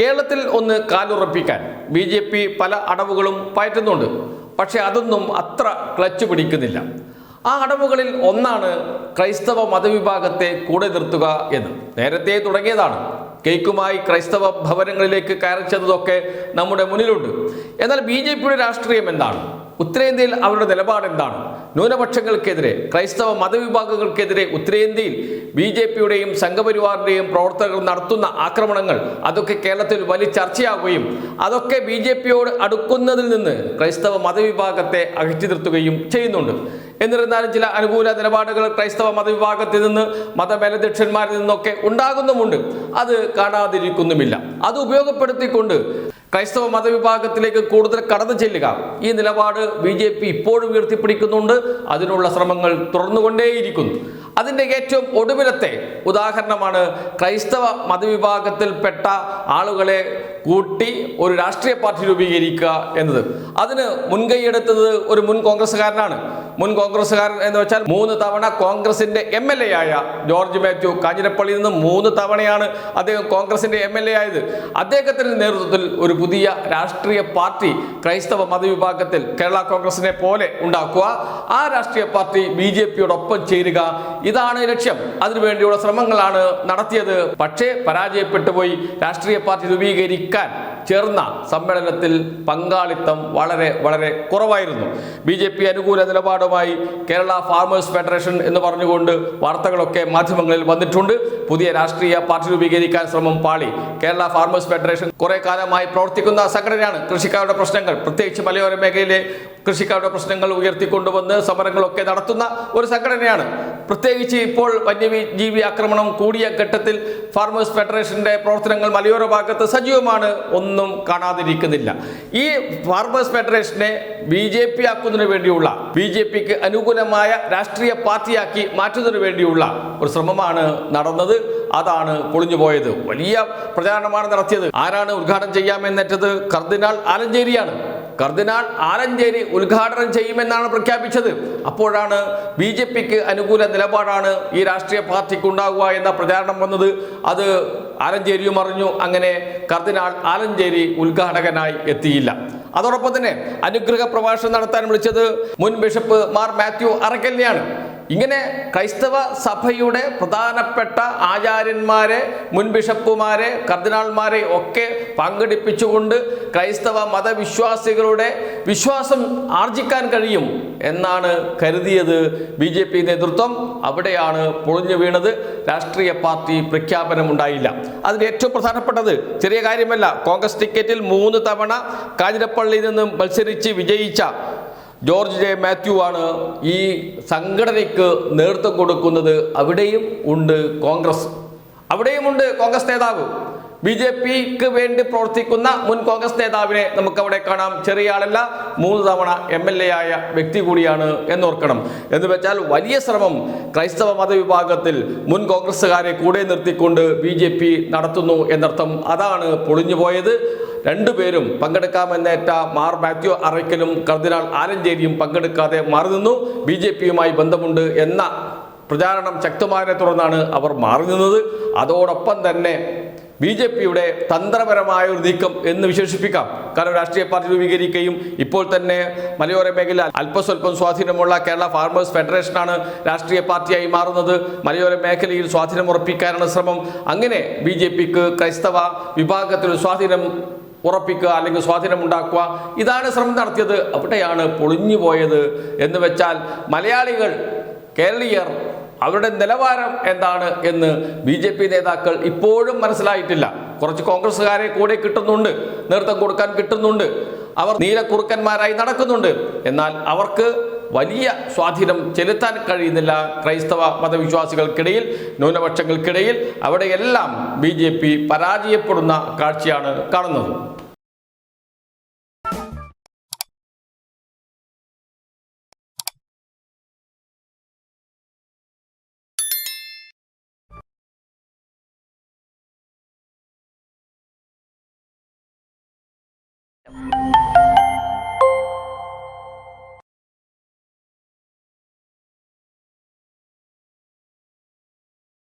കേരളത്തിൽ ഒന്ന് കാലുറപ്പിക്കാൻ B J P പല അടവുകളും പയറ്റുന്നുണ്ട്. പക്ഷെ അതൊന്നും അത്ര ക്ലച്ച് പിടിക്കുന്നില്ല. ആ അടവുകളിൽ ഒന്നാണ് ക്രൈസ്തവ മതവിഭാഗത്തെ കൂടെ നിർത്തുക എന്ന്. നേരത്തെ തുടങ്ങിയതാണ്. കേക്കുമായി ക്രൈസ്തവ ഭവനങ്ങളിലേക്ക് കയറിച്ചതൊക്കെ നമ്മുടെ മുന്നിലുണ്ട്. എന്നാൽ ബി രാഷ്ട്രീയം എന്താണ്? ഉത്തരേന്ത്യയിൽ അവരുടെ നിലപാട് എന്താണ് ന്യൂനപക്ഷങ്ങൾക്കെതിരെ ക്രൈസ്തവ മതവിഭാഗങ്ങൾക്കെതിരെ ഉത്തരേന്ത്യയിൽ ബി ജെ പിയുടെയും സംഘപരിവാറിന്റെയും പ്രവർത്തകർ നടത്തുന്ന ആക്രമണങ്ങൾ അതൊക്കെ കേരളത്തിൽ വലിയ ചർച്ചയാവുകയും അതൊക്കെ ബി ജെ പിയോട് അടുക്കുന്നതിൽ നിന്ന് ക്രൈസ്തവ മതവിഭാഗത്തെ അകറ്റി നിർത്തുകയും ചെയ്യുന്നുണ്ട്. എന്നിരുന്നാലും ചില അനുകൂല നിലപാടുകൾ ക്രൈസ്തവ മതവിഭാഗത്തിൽ നിന്ന് മതമേലധ്യക്ഷന്മാരിൽ നിന്നൊക്കെ ഉണ്ടാകുന്നുമുണ്ട്. അത് കാണാതിരിക്കുന്നുമില്ല. അത് ഉപയോഗപ്പെടുത്തിക്കൊണ്ട് ക്രൈസ്തവ മതവിഭാഗത്തിലേക്ക് കൂടുതൽ കടന്നു ചെല്ലുക. ഈ നിലപാട് ബി ജെ പി ഇപ്പോഴും ഉയർത്തിപ്പിടിക്കുന്നുണ്ട്. അതിനുള്ള ശ്രമങ്ങൾ തുടർന്നുകൊണ്ടേയിരിക്കുന്നു. അതിന്റെ ഏറ്റവും ഒടുവിലത്തെ ഉദാഹരണമാണ് ക്രൈസ്തവ മതവിഭാഗത്തിൽപ്പെട്ട ആളുകളെ കൂട്ടി ഒരു രാഷ്ട്രീയ പാർട്ടി രൂപീകരിക്കുക എന്നത്. അതിന് മുൻകൈയെടുത്തത് ഒരു മുൻ കോൺഗ്രസ്സുകാരനാണ്. മുൻ കോൺഗ്രസ്സുകാരൻ എന്ന് വെച്ചാൽ മൂന്ന് തവണ കോൺഗ്രസിന്റെ എം എൽ എ ആയ ജോർജ് മാത്യു കാഞ്ഞിരപ്പള്ളിയിൽ നിന്ന് മൂന്ന് തവണയാണ് അദ്ദേഹം കോൺഗ്രസിന്റെ എം എൽ എ ആയത് അദ്ദേഹത്തിന്റെ നേതൃത്വത്തിൽ ഒരു പുതിയ രാഷ്ട്രീയ പാർട്ടി ക്രൈസ്തവ മതവിഭാഗത്തിൽ കേരള കോൺഗ്രസിനെ പോലെ ഉണ്ടാക്കുക. ആ രാഷ്ട്രീയ പാർട്ടി ബി ജെ പിയോടൊപ്പം ചേരുക ഇതാണ് ലക്ഷ്യം. അതിനുവേണ്ടിയുള്ള ശ്രമങ്ങളാണ് നടത്തിയത്. പക്ഷേ പരാജയപ്പെട്ടു പോയി രാഷ്ട്രീയ പാർട്ടി രൂപീകരിക്കാൻ ചേർന്ന സമ്മേളനത്തിൽ പങ്കാളിത്തം വളരെ വളരെ കുറവായിരുന്നു. ബി ജെ പി അനുകൂല നിലപാടുമായി കേരള ഫാർമേഴ്സ് ഫെഡറേഷൻ എന്ന് പറഞ്ഞുകൊണ്ട് വാർത്തകളൊക്കെ മാധ്യമങ്ങളിൽ വന്നിട്ടുണ്ട്. പുതിയ രാഷ്ട്രീയ പാർട്ടി രൂപീകരിക്കാൻ ശ്രമം പാളി കേരള ഫാർമേഴ്സ് ഫെഡറേഷൻ കുറെ കാലമായി പ്രവർത്തിക്കുന്ന സംഘടനയാണ്. കൃഷിക്കാരുടെ പ്രശ്നങ്ങൾ പ്രത്യേകിച്ച് മലയോര മേഖലയിലെ കൃഷിക്കാരുടെ പ്രശ്നങ്ങൾ ഉയർത്തിക്കൊണ്ടുവന്ന് സമരങ്ങളൊക്കെ നടത്തുന്ന ഒരു സംഘടനയാണ്. പ്രത്യേകിച്ച് ഇപ്പോൾ വന്യജീവി ആക്രമണം കൂടിയ ഘട്ടത്തിൽ ഫാർമേഴ്സ് ഫെഡറേഷന്റെ പ്രവർത്തനങ്ങൾ മലയോര ഭാഗത്ത് സജീവമാണ് ഒന്നും കാണാതിരിക്കുന്നില്ല. ഈ ഫാർമേഴ്സ് ഫെഡറേഷനെ ബി ജെ പി ആക്കുന്നതിന് വേണ്ടിയുള്ള ബി ജെ പിക്ക് അനുകൂലമായ രാഷ്ട്രീയ പാർട്ടിയാക്കി മാറ്റുന്നതിന് വേണ്ടിയുള്ള ഒരു ശ്രമമാണ് നടന്നത്. അതാണ് പൊളിഞ്ഞു പോയത്. വലിയ പ്രചാരണമാണ് നടത്തിയത്. ആരാണ് ഉദ്ഘാടനം ചെയ്യാമെന്നേറ്റത് കർദിനാൾ ആലഞ്ചേരിയാണ്. കർദിനാൾ ആലഞ്ചേരി ഉദ്ഘാടനം ചെയ്യുമെന്നാണ് പ്രഖ്യാപിച്ചത്. അപ്പോഴാണ് ബി ജെ പിക്ക് അനുകൂല നിലപാടാണ് ഈ രാഷ്ട്രീയ പാർട്ടിക്ക് ഉണ്ടാകുക എന്ന പ്രചാരണം വന്നത്. അത് ആലഞ്ചേരിയും അറിഞ്ഞു. അങ്ങനെ കർദിനാൾ ആലഞ്ചേരി ഉദ്ഘാടകനായി എത്തിയില്ല. അതോടൊപ്പം തന്നെ അനുഗ്രഹ പ്രഭാഷണം നടത്താൻ വിളിച്ചത് മുൻ ബിഷപ്പ് മാർ മാത്യു അറക്കലിനെയാണ് ഇങ്ങനെ ക്രൈസ്തവ സഭയുടെ പ്രധാനപ്പെട്ട ആചാര്യന്മാരെ മുൻ ബിഷപ്പുമാരെ കർദിനാൾമാരെ ഒക്കെ പങ്കെടുപ്പിച്ചുകൊണ്ട് ക്രൈസ്തവ മതവിശ്വാസികളുടെ വിശ്വാസം ആർജിക്കാൻ കഴിയും എന്നാണ് കരുതിയത് ബി ജെ പി നേതൃത്വം. അവിടെയാണ് പൊളിഞ്ഞു വീണത്. രാഷ്ട്രീയ പാർട്ടി പ്രഖ്യാപനമുണ്ടായില്ല. അതിൽ ഏറ്റവും പ്രധാനപ്പെട്ടത് ചെറിയ കാര്യമല്ല. കോൺഗ്രസ് ടിക്കറ്റിൽ മൂന്ന് തവണ കാഞ്ഞിരപ്പള്ളിയിൽ നിന്നും മത്സരിച്ച് വിജയിച്ച ജോർജ് ജെ മാത്യു ആണ് ഈ സംഘടനയ്ക്ക് നേതൃത്വം കൊടുക്കുന്നത്. അവിടെയും ഉണ്ട് കോൺഗ്രസ്. അവിടെയുമുണ്ട് കോൺഗ്രസ് നേതാവ്. ബി ജെ പിക്ക് വേണ്ടി പ്രവർത്തിക്കുന്ന മുൻ കോൺഗ്രസ് നേതാവിനെ നമുക്ക് അവിടെ കാണാം. ചെറിയ ആളല്ല മൂന്ന് തവണ എം എൽ എ ആയ വ്യക്തി കൂടിയാണ് എന്നോർക്കണം. എന്ന് വെച്ചാൽ വലിയ ശ്രമം ക്രൈസ്തവ മതവിഭാഗത്തിൽ മുൻ കോൺഗ്രസ്സുകാരെ കൂടെ നിർത്തിക്കൊണ്ട് ബി നടത്തുന്നു എന്നർത്ഥം അതാണ് പൊളിഞ്ഞു പോയത് രണ്ടുപേരും പങ്കെടുക്കാമെന്നേറ്റ മാർ മാത്യു അറയ്ക്കലും കർദിനാൾ ആലഞ്ചേരിയും പങ്കെടുക്കാതെ മാറി നിന്നു. ബി ജെ പിയുമായി ബന്ധമുണ്ട് എന്ന പ്രചാരണം ശക്തമായതിനെ തുടർന്നാണ് അവർ മാറി നിന്നത്. അതോടൊപ്പം തന്നെ ബി ജെ പിയുടെ തന്ത്രപരമായ ഒരു നീക്കം എന്ന് വിശേഷിപ്പിക്കാം. കാരണം രാഷ്ട്രീയ പാർട്ടി രൂപീകരിക്കുകയും ഇപ്പോൾ തന്നെ മലയോര മേഖല അല്പസ്വല്പം സ്വാധീനമുള്ള കേരള ഫാർമേഴ്സ് ഫെഡറേഷനാണ് രാഷ്ട്രീയ പാർട്ടിയായി മാറുന്നത്. മലയോര മേഖലയിൽ സ്വാധീനം ഉറപ്പിക്കാനുള്ള ശ്രമം. അങ്ങനെ ബി ജെ പിക്ക് ക്രൈസ്തവ വിഭാഗത്തിൽ സ്വാധീനം ഉറപ്പിക്കുക അല്ലെങ്കിൽ സ്വാധീനം ഉണ്ടാക്കുക. ഇതാണ് ശ്രമം നടത്തിയത്. അവിടെയാണ് പൊളിഞ്ഞു പോയത് എന്ന് വെച്ചാൽ മലയാളികൾ കേരളീയർ അവരുടെ നിലവാരം എന്താണ് എന്ന് ബി ജെ പി നേതാക്കൾ ഇപ്പോഴും മനസ്സിലായിട്ടില്ല. കുറച്ച് കോൺഗ്രസ്സുകാരെ കൂടെ കിട്ടുന്നുണ്ട്. നേതൃത്വം കൊടുക്കാൻ കിട്ടുന്നുണ്ട്. അവർ നീലക്കുറുക്കന്മാരായി നടക്കുന്നുണ്ട്. എന്നാൽ അവർക്ക് വലിയ സ്വാധീനം ചെലുത്താൻ കഴിയുന്നില്ല ക്രൈസ്തവ മതവിശ്വാസികൾക്കിടയിൽ ന്യൂനപക്ഷങ്ങൾക്കിടയിൽ. അവിടെയെല്ലാം ബി ജെ പി പരാജയപ്പെടുന്ന കാഴ്ചയാണ് കാണുന്നത്.